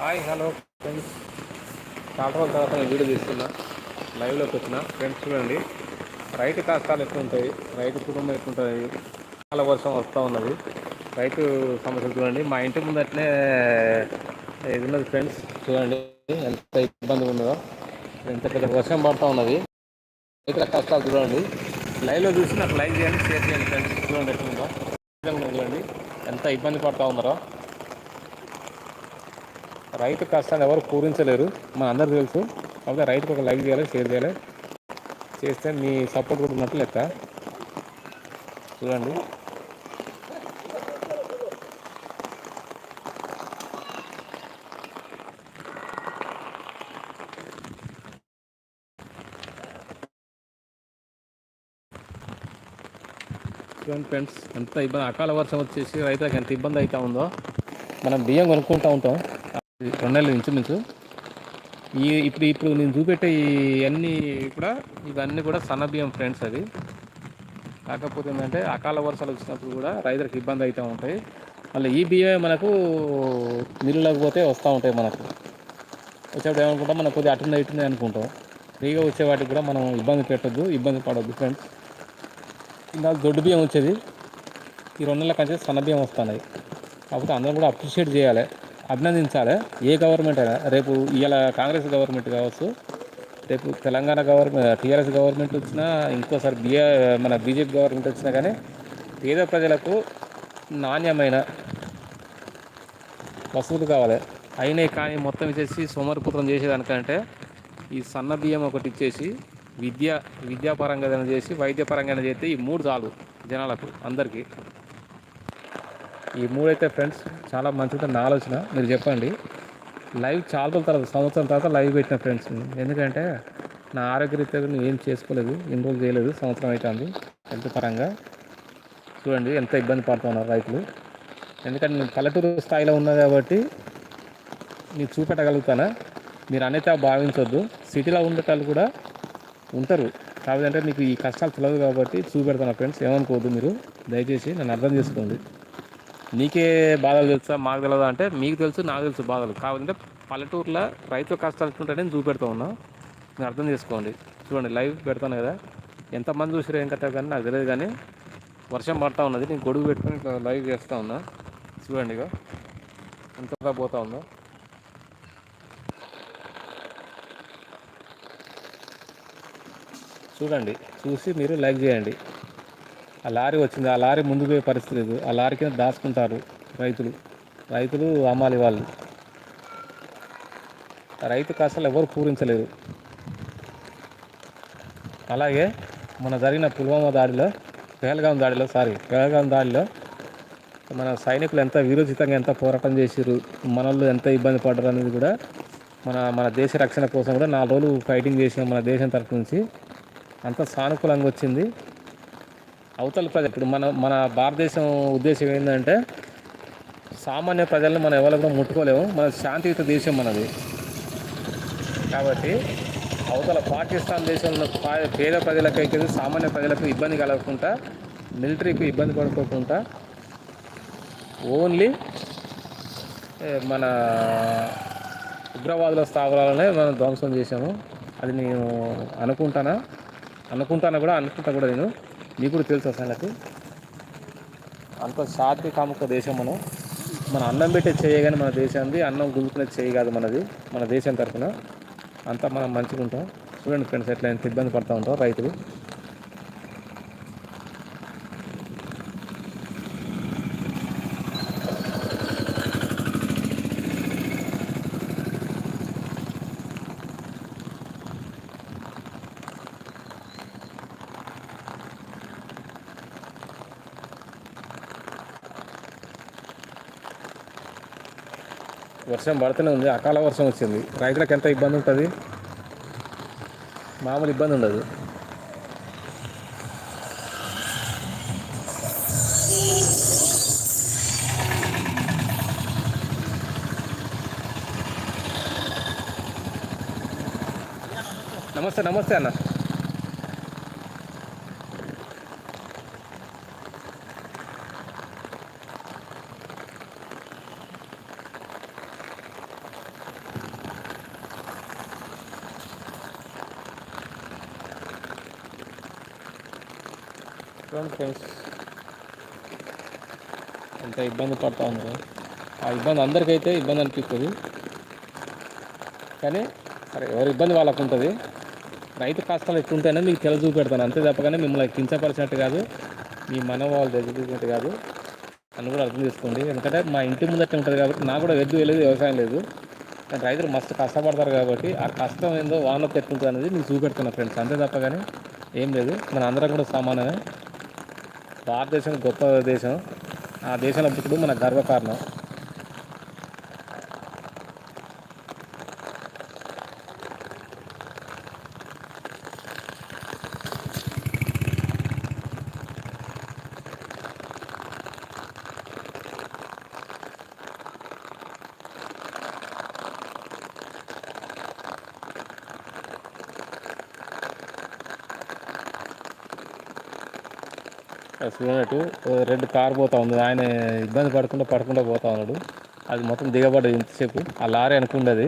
Hi hello friends. చాలా రోజుల తర్వాత నేను వీడియో తీస్తున్నా. లైవ్లోకి వచ్చిన. ఫ్రెండ్స్ చూడండి. రైతు కష్టాలు ఎట్లుంటాయి రైతు కుటుంబం ఎట్లుంటుంది చాలా వర్షం వస్తూ ఉన్నది. రైతు సమస్యలు చూడండి. మా ఇంటి ముందు అట్లే ఇది ఉన్నది ఫ్రెండ్స్ చూడండి. ఎంత ఇబ్బంది ఉన్నదో. ఎంత పెద్ద వర్షం పడుతూ ఉన్నది. రైతుల కష్టాలు చూడండి. లైవ్లో చూసి నాకు లైక్ చేయండి షేర్ చేయండి ఫ్రెండ్స్ చూడండి ఎట్లుందో. చూడండి. ఎంత ఇబ్బంది పడుతూ ఉన్నారో. రైతు కష్టాలు ఎవరు పూరించలేరు. మన అందరికి తెలుసు. కాకపోతే రైతుకు ఒక లైక్ చేయాలి షేర్ చేయాలి. చేస్తే మీ సపోర్ట్ కూడా ఉన్నట్లు లెక్క. చూడండి. చూడండి ఫ్రెండ్స్ ఎంత ఇబ్బంది అకాల వర్షం వచ్చేసి రైతులకు ఎంత ఇబ్బంది అవుతా ఉందో. మనం బియ్యం కొనుక్కుంటూ ఉంటాం. రెండు నెలలు ఇంచుమించు ఈ ఇప్పుడు ఇప్పుడు నేను చూపెట్టే ఇవన్నీ కూడా ఇవన్నీ కూడా సన్న బియ్యం ఫ్రెండ్స్ అవి. కాకపోతే ఏంటంటే అకాల వర్షాలు వచ్చినప్పుడు కూడా రైతులకు ఇబ్బంది అవుతూ ఉంటాయి. మళ్ళీ ఈ బియ్యమే మనకు మిల్లులోకి పోతే వస్తూ ఉంటాయి మనకు. వచ్చేప్పుడు ఏమనుకుంటాం? మనం కొద్దిగా అటున్నాయి ఇటున్నాయి అనుకుంటాం. ఫ్రీగా వచ్చే వాటికి కూడా మనం ఇబ్బంది పెట్టద్దు ఇబ్బంది పడద్దు ఫ్రెండ్స్. ఇందాక దొడ్డు బియ్యం వచ్చేది. ఈ రెండు నెలల కంటే సన్న బియ్యం వస్తున్నాయి. కాకపోతే అందరం కూడా అప్రిషియేట్ చేయాలి. అభినందించాలి. ఏ గవర్నమెంట్ అయినా రేపు ఇవాళ కాంగ్రెస్ గవర్నమెంట్ కావచ్చు రేపు తెలంగాణ గవర్నమెంట్ టీఆర్ఎస్ గవర్నమెంట్ వచ్చినా ఇంకోసారి బిఆర్ మన బీజేపీ గవర్నమెంట్ వచ్చినా కానీ పేద ప్రజలకు నాణ్యమైన వసతులు కావాలి. అయినాయి కానీ మొత్తం ఇచ్చేసి సోమరిపుత్రం చేసేదానికంటే ఈ సన్న బియ్యం ఒకటి ఇచ్చేసి విద్య విద్యాపరంగా ఏదైనా చేసి వైద్యపరంగా చేస్తే ఈ మూడు చాలు జనాలకు అందరికీ. ఈ మూడైతే ఫ్రెండ్స్ చాలా మంచిగా నా ఆలోచన. మీరు చెప్పండి. లైవ్ చాలా రోజుల తర్వాత సంవత్సరం తర్వాత లైవ్ పెట్టిన ఫ్రెండ్స్ ఎందుకంటే నా ఆరోగ్యరీత్యా నేను ఏం చేసుకోలేదు ఎన్ని రోజులు చేయలేదు సంవత్సరం అవుతుంది హెల్త్ పరంగా. చూడండి ఎంత ఇబ్బంది పడుతున్నారు రైతులు. ఎందుకంటే నేను పల్లెటూరు స్థాయిలో ఉన్నా కాబట్టి నేను చూపెట్టగలుగుతానా? మీరు అనేది భావించొద్దు. సిటీలో ఉండేటోళ్ళు కూడా ఉంటారు. కాదంటే మీకు ఈ కష్టాలు తెలియదు కాబట్టి చూపెడతాను ఫ్రెండ్స్ ఏమనుకోవద్దు మీరు. దయచేసి నన్ను అర్థం చేసుకోండి. నీకే బాధలు తెలుసా? మాకు తెలియదు అంటే మీకు తెలుసు నాకు తెలుసు బాధలు. కావాలంటే పల్లెటూరులో రైతు కష్టాలు ఎట్లుంటాయని నేను చూపెడతా ఉన్నా. మీరు అర్థం చేసుకోండి. చూడండి లైవ్ పెడతాను కదా. ఎంతమంది చూసారు ఏం కట్టారు కానీ నాకు తెలియదు కానీ వర్షం పడతా ఉన్నది. నేను గొడుగు పెట్టుకొని ఇట్లా లైవ్ చేస్తూ ఉన్నా. చూడండి ఇక ఎంతగా పోతా ఉందో చూడండి చూసి మీరు లైక్ చేయండి. ఆ లారీ వచ్చింది. ఆ లారీ ముందు పోయే పరిస్థితి లేదు. ఆ లారీ కింద దాచుకుంటారు రైతులు. రైతులు అమ్మాలి వాళ్ళు. రైతు కష్టాలు ఎవరు పూరించలేదు. అలాగే మన జరిగిన పుల్వామా దాడిలో పేహల్గాం దాడిలో సారీ పేహల్గాం దాడిలో మన సైనికులు ఎంత వీరోచితంగా ఎంత పోరాటం చేసిర్రు మనల్ని ఎంత ఇబ్బంది పడ్డారు అనేది కూడా మన మన దేశ రక్షణ కోసం కూడా నాలుగు రోజులు ఫైటింగ్ చేసిన మన దేశం తరఫు నుంచి. అంత సానుకూలంగా వచ్చింది. అవతల ప్రజలు ఇప్పుడు మన మన భారతదేశం ఉద్దేశం ఏంటంటే సామాన్య ప్రజలను మనం ఎవరు కూడా ముట్టుకోలేము. మన శాంతియుత దేశం మనది. కాబట్టి అవతల పాకిస్తాన్ దేశంలో పేద పేద ప్రజలకైతే సామాన్య ప్రజలకు ఇబ్బంది కలగకుండా మిలిటరీకి ఇబ్బంది పడుకోకుండా ఓన్లీ మన ఉగ్రవాదుల స్థావరాలనే మనం ధ్వంసం చేసాము అది నేను అనుకుంటానా? అనుకుంటానా కూడా అనుకుంటా కూడా నేను. మీకు కూడా తెలుసు ఆ సంగతి అంత శాంతి కాముక దేశం మనం. మన అన్నం పెట్టే చేయగానే మన దేశాన్ని అన్నం గుంజుకునే చేయి కాదు మనది మన దేశం తరఫున అంతా మనం మంచిగా ఉంటాం. చూడండి ఫ్రెండ్స్ ఎట్లా ఇబ్బంది పడుతూ ఉంటాం రైతులు. వర్షం పడుతూనే ఉంది. అకాల వర్షం వచ్చింది. రైతులకు ఎంత ఇబ్బంది ఉంటుంది? మామూలు ఇబ్బంది ఉండదు. నమస్తే నమస్తే అన్న. చూడండి ఫ్రెండ్స్ ఎంత ఇబ్బంది పడతా ఉన్నారు ఆ ఇబ్బంది అందరికైతే ఇబ్బంది అనిపిస్తుంది. కానీ సరే ఎవరి ఇబ్బంది వాళ్ళకు ఉంటుంది. రైతు కష్టాలు ఎట్లుంటాయని మీకు తెల చూపెడతాను. అంతే తప్పగానే మిమ్మల్ని కించపరిచినట్టు కాదు. మీ మనోభావాలు దగ్గర కాదు. అని కూడా అర్థం చేసుకోండి. ఎందుకంటే మా ఇంటి ముందట ఉంటుంది కాబట్టి నాకు కూడా వెద్దు వెళ్ళేది వ్యవసాయం లేదు. కానీ రైతులు మస్తు కష్టపడతారు కాబట్టి ఆ కష్టం ఏందో వానలో ఎట్లుంటుంది అనేది మీకు చూపెడుతున్నా ఫ్రెండ్స్. అంతే తప్ప కానీ ఏం లేదు. మన అందరం కూడా సమానమే. భారతదేశం గొప్ప దేశం. ఆ దేశంలో ఇప్పుడు మన గర్వకారణం. చూడట్టు రెడ్ కార్ పోతా ఉంది. ఆయన ఇబ్బంది పడకుండా పడకుండా పోతా ఉన్నాడు. అది మొత్తం దిగబడ్డది ఇంతసేపు. ఆ లారీ అనుకుండది